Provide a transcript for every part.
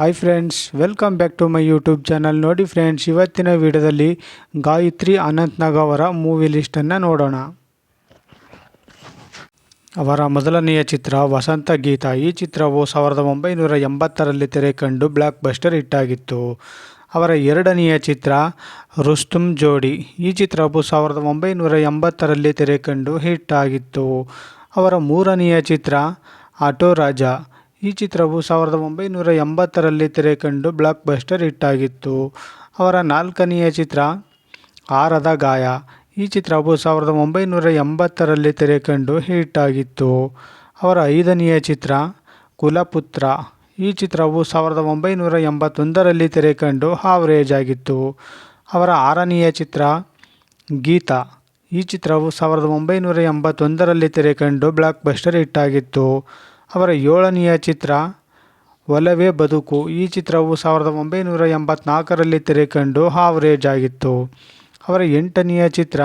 Hi friends welcome back to my YouTube channel ನೋಡಿ friends ಇವತ್ತಿನ ವಿಡಿಯೋದಲ್ಲಿ ಗಾಯತ್ರಿ ಅನಂತ್ನಾಗ್ ಅವರ ಮೂವಿ ಲಿಸ್ಟನ್ನು ನೋಡೋಣ. ಅವರ ಮೊದಲನೆಯ ಚಿತ್ರ ವಸಂತ ಗೀತ. ಈ ಚಿತ್ರವು ಸಾವಿರದ ಒಂಬೈನೂರ ಎಂಬತ್ತರಲ್ಲಿ ತೆರೆ ಕಂಡು ಬ್ಲಾಕ್ ಬಸ್ಟರ್ ಹಿಟ್ಟಾಗಿತ್ತು ಅವರ ಎರಡನೆಯ ಚಿತ್ರ ರುಸ್ತುಮ್ ಜೋಡಿ. ಈ ಚಿತ್ರವು ಸಾವಿರದ ಒಂಬೈನೂರ ಎಂಬತ್ತರಲ್ಲಿ ತೆರೆ ಕಂಡು ಹಿಟ್ ಆಗಿತ್ತು. ಅವರ ಮೂರನೆಯ ಚಿತ್ರ ಆಟೋ ರಾಜ. ಈ ಚಿತ್ರವು ಸಾವಿರದ ಒಂಬೈನೂರ ಎಂಬತ್ತರಲ್ಲಿ ತೆರೆ ಕಂಡು ಬ್ಲಾಕ್ ಬಸ್ಟರ್ ಹಿಟ್ಟಾಗಿತ್ತು ಅವರ ನಾಲ್ಕನೆಯ ಚಿತ್ರ, ಆರದ ಗಾಯ. ಈ ಚಿತ್ರವು ಸಾವಿರದ ಒಂಬೈನೂರ ಎಂಬತ್ತರಲ್ಲಿ ತೆರೆ ಕಂಡು ಹಿಟ್ ಆಗಿತ್ತು. ಅವರ ಐದನೆಯ ಚಿತ್ರ, ಕುಲಪುತ್ರ. ಈ ಚಿತ್ರವು ಸಾವಿರದ ಒಂಬೈನೂರ ಎಂಬತ್ತೊಂದರಲ್ಲಿ ತೆರೆ ಕಂಡು ಹಾವರೇಜ್ ಆಗಿತ್ತು. ಅವರ ಆರನೆಯ ಚಿತ್ರ, ಗೀತಾ. ಈ ಚಿತ್ರವು ಸಾವಿರದ ಒಂಬೈನೂರ ಎಂಬತ್ತೊಂದರಲ್ಲಿ ತೆರೆ ಕಂಡು ಬ್ಲಾಕ್ ಬಸ್ಟರ್ ಹಿಟ್ಟಾಗಿತ್ತು ಅವರ ಏಳನೆಯ ಚಿತ್ರ, ಒಲವೇ ಬದುಕು. ಈ ಚಿತ್ರವು ಸಾವಿರದ ಒಂಬೈನೂರ ಎಂಬತ್ನಾಲ್ಕರಲ್ಲಿ ತೆರೆಕಂಡು ಹಾವರೇಜ್ ಆಗಿತ್ತು ಅವರ ಎಂಟನೆಯ ಚಿತ್ರ,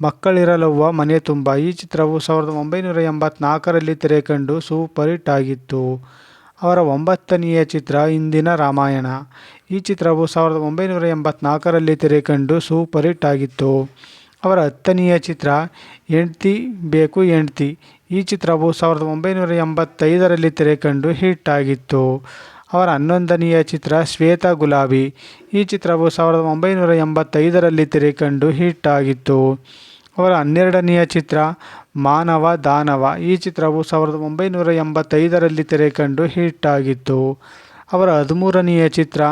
ಮಕ್ಕಳಿರಲವ್ವ ಮನೆ ತುಂಬ. ಈ ಚಿತ್ರವು ಸಾವಿರದ ಒಂಬೈನೂರ ಎಂಬತ್ನಾಲ್ಕರಲ್ಲಿ ತೆರೆಕಂಡು ಸೂಪರ್ ಹಿಟ್ ಆಗಿತ್ತು ಅವರ ಒಂಬತ್ತನೆಯ ಚಿತ್ರ, ಇಂದಿನ ರಾಮಾಯಣ. ಈ ಚಿತ್ರವು ಸಾವಿರದ ಒಂಬೈನೂರ ಎಂಬತ್ನಾಲ್ಕರಲ್ಲಿ ತೆರೆಕಂಡು ಸೂಪರ್ ಹಿಟ್ ಆಗಿತ್ತು ಅವರ ಹತ್ತನೆಯ ಚಿತ್ರ, ಹೆಂಡ್ತಿ ಬೇಕು ಹೆಂಡ್ತಿ ಈ ಚಿತ್ರವು ಸಾವಿರದ ಒಂಬೈನೂರ ಎಂಬತ್ತೈದರಲ್ಲಿ ತೆರೆ ಕಂಡು ಹಿಟ್ ಆಗಿತ್ತು. ಅವರ ಹನ್ನೊಂದನೆಯ ಚಿತ್ರ, ಶ್ವೇತಾ ಗುಲಾಬಿ ಈ ಚಿತ್ರವು ಸಾವಿರದ ಒಂಬೈನೂರ ಎಂಬತ್ತೈದರಲ್ಲಿ ತೆರೆ ಕಂಡು ಹಿಟ್ ಆಗಿತ್ತು. ಅವರ ಹನ್ನೆರಡನೆಯ ಚಿತ್ರ, ಮಾನವ ದಾನವ ಈ ಚಿತ್ರವು ಸಾವಿರದ ಒಂಬೈನೂರ ಎಂಬತ್ತೈದರಲ್ಲಿ ತೆರೆ ಕಂಡು ಹಿಟ್ ಆಗಿತ್ತು. ಅವರ ಹದಿಮೂರನೆಯ ಚಿತ್ರ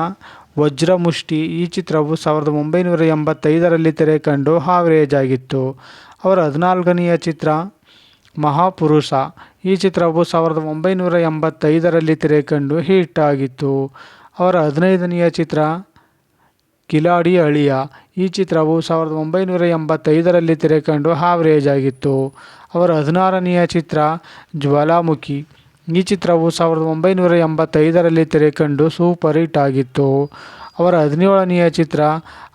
ವಜ್ರಮುಷ್ಟಿ ಈ ಚಿತ್ರವು ಸಾವಿರದ ಒಂಬೈನೂರ ಎಂಬತ್ತೈದರಲ್ಲಿ ತೆರೆ ಕಂಡು ಹಾವರೇಜ್ ಆಗಿತ್ತು ಅವರ ಹದಿನಾಲ್ಕನೆಯ ಚಿತ್ರ ಮಹಾಪುರುಷ. ಈ ಚಿತ್ರವು ಸಾವಿರದ ಒಂಬೈನೂರ ಎಂಬತ್ತೈದರಲ್ಲಿ ತೆರೆ ಕಂಡು ಹಿಟ್ ಆಗಿತ್ತು. ಅವರ ಹದಿನೈದನೆಯ ಚಿತ್ರ ಕಿಲಾಡಿ ಅಳಿಯ. ಈ ಚಿತ್ರವು ಸಾವಿರದ ಒಂಬೈನೂರ ಎಂಬತ್ತೈದರಲ್ಲಿ ತೆರೆ ಕಂಡು ಹಾವರೇಜ್ ಆಗಿತ್ತು ಅವರ ಹದಿನಾರನೆಯ ಚಿತ್ರ ಜ್ವಾಲಾಮುಖಿ. ಈ ಚಿತ್ರವು ಸಾವಿರದ ಒಂಬೈನೂರ ಎಂಬತ್ತೈದರಲ್ಲಿ ತೆರೆ ಕಂಡು ಸೂಪರ್ ಹಿಟ್ ಆಗಿತ್ತು. ಅವರ ಹದಿನೇಳನೆಯ ಚಿತ್ರ,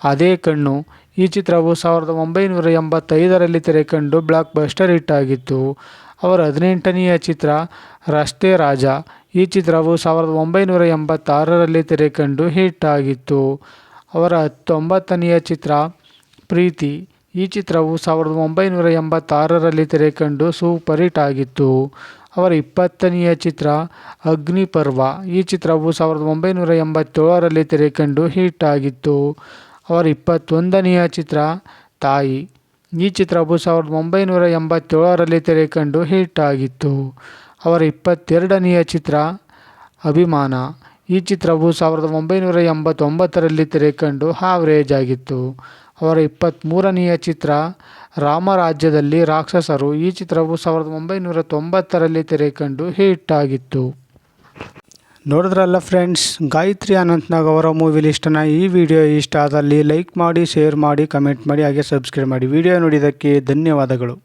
ಅದೇ ಕಣ್ಣು, ಈ ಚಿತ್ರವು ಸಾವಿರದ ಒಂಬೈನೂರ ಎಂಬತ್ತೈದರಲ್ಲಿ ತೆರೆ ಕಂಡು ಬ್ಲಾಕ್ ಬಸ್ಟರ್ ಹಿಟ್ ಆಗಿತ್ತು. ಅವರ ಹದಿನೆಂಟನೆಯ ಚಿತ್ರ, ರಸ್ತೆ ರಾಜ, ಈ ಚಿತ್ರವು ಸಾವಿರದ ಒಂಬೈನೂರ ಎಂಬತ್ತಾರರಲ್ಲಿ ತೆರೆ ಕಂಡು ಹಿಟ್ ಆಗಿತ್ತು. ಅವರ ಹತ್ತೊಂಬತ್ತನೆಯ ಚಿತ್ರ, ಪ್ರೀತಿ, ಈ ಚಿತ್ರವು ಸಾವಿರದ ಒಂಬೈನೂರ ಎಂಬತ್ತಾರರಲ್ಲಿ ತೆರೆ ಕಂಡು ಸೂಪರ್ ಹಿಟ್ ಆಗಿತ್ತು. ಅವರ ಇಪ್ಪತ್ತನೆಯ ಚಿತ್ರ ಅಗ್ನಿಪರ್ವ. ಈ ಚಿತ್ರವು ಸಾವಿರದ ಒಂಬೈನೂರ ಎಂಬತ್ತೇಳರಲ್ಲಿ ತೆರೆಕಂಡು ಹಿಟ್ ಆಗಿತ್ತು. ಅವರ ಇಪ್ಪತ್ತೊಂದನೆಯ ಚಿತ್ರ ತಾಯಿ. ಈ ಚಿತ್ರವು ಸಾವಿರದ ಒಂಬೈನೂರ ಎಂಬತ್ತೇಳರಲ್ಲಿ ತೆರೆಕಂಡು ಹಿಟ್ ಆಗಿತ್ತು. ಅವರ ಇಪ್ಪತ್ತೆರಡನೆಯ ಚಿತ್ರ ಅಭಿಮಾನ. ಈ ಚಿತ್ರವು ಸಾವಿರದ ಒಂಬೈನೂರ ಎಂಬತ್ತೊಂಬತ್ತರಲ್ಲಿ ತೆರೆಕಂಡು ಹಾವ್ರೇಜ್ ಆಗಿತ್ತು. ಅವರ ಇಪ್ಪತ್ತ್ಮೂರನೆಯ ಚಿತ್ರ ರಾಮರಾಜ್ಯದಲ್ಲಿ ರಾಕ್ಷಸರು. ಈ ಚಿತ್ರವು ಸಾವಿರದ ಒಂಬೈನೂರ ತೊಂಬತ್ತರಲ್ಲಿ ತೆರೆ ಕಂಡು ಹಿಟ್ ಆಗಿತ್ತು. ನೋಡಿದ್ರಲ್ಲ ಫ್ರೆಂಡ್ಸ್, ಗಾಯತ್ರಿ ಅನಂತ್ನಾಗ್ ಅವರ ಮೂವಿ ಲಿಸ್ಟನ್ನು. ಈ ವಿಡಿಯೋ ಇಷ್ಟ ಆದಲ್ಲಿ ಲೈಕ್ ಮಾಡಿ, ಶೇರ್ ಮಾಡಿ, ಕಮೆಂಟ್ ಮಾಡಿ, ಹಾಗೆ ಸಬ್ಸ್ಕ್ರೈಬ್ ಮಾಡಿ. ವಿಡಿಯೋ ನೋಡಿದ್ದಕ್ಕೆ ಧನ್ಯವಾದಗಳು.